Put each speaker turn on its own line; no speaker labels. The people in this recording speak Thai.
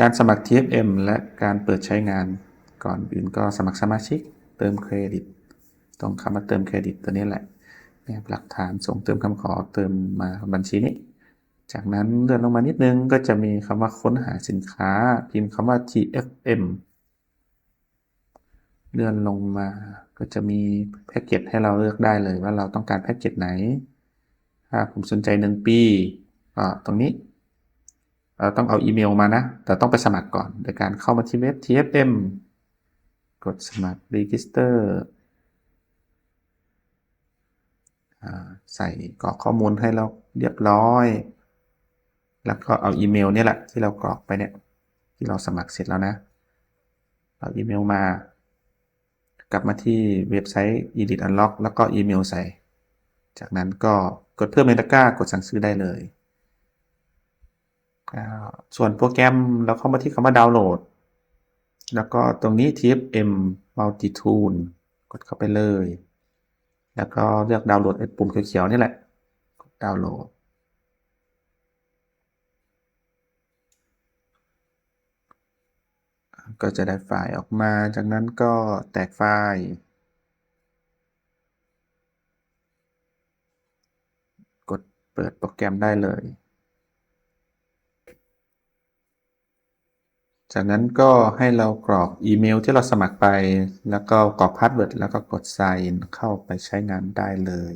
การสมัคร TFM และการเปิดใช้งานก่อนอื่นก็สมัครสมาชิก เติมเครดิต ตรงคำว่าเติมเครดิตตัวนี้แหละเนี่ยหลักฐานส่งเติมคำขอเติมมาบัญชีนี้ จากนั้นเลื่อนลงมานิดนึงก็จะมีคำว่าค้นหาสินค้า พิมพ์คำว่า TFM เลื่อนลงมาก็จะมีแพ็กเกจให้เราเลือกได้เลยว่าเราต้องการแพ็กเกจไหน ถ้าผมสนใจ 1 ปีก็ตรงนี้ ต้องเอาอีเมลมานะ แต่ต้องไปสมัครก่อน โดยการเข้ามาที่เว็บ TFM กดสมัคร Register อ่าใส่กรอกข้อมูลให้เราเรียบร้อย แล้วก็เอาอีเมลเนี่ยแหละที่เรากรอกไปเนี่ย ที่เราสมัครเสร็จแล้วนะ เอาอีเมลมา กลับมาที่เว็บไซต์ Edit Unlock แล้วก็อีเมลใส่ จากนั้นก็กดเพิ่มในตะกร้ากดสั่งซื้อได้เลย ส่วนโปรแกรมเราเข้ามาที่คำว่าดาวน์โหลด แล้วก็ตรงนี้ TFM Multitool กดเข้าไปเลย แล้วก็เลือกดาวน์โหลดไอ้ปุ่มเขียวๆนี่แหละ กดดาวน์โหลด ก็จะได้ไฟล์ออกมา จากนั้นก็แตกไฟล์ กดเปิดโปรแกรมได้เลย จากนั้นก็ให้เรากรอกอีเมลที่เราสมัครไป แล้วก็กรอกพาสเวิร์ดแล้วก็กด sign เข้าไปใช้งานได้เลย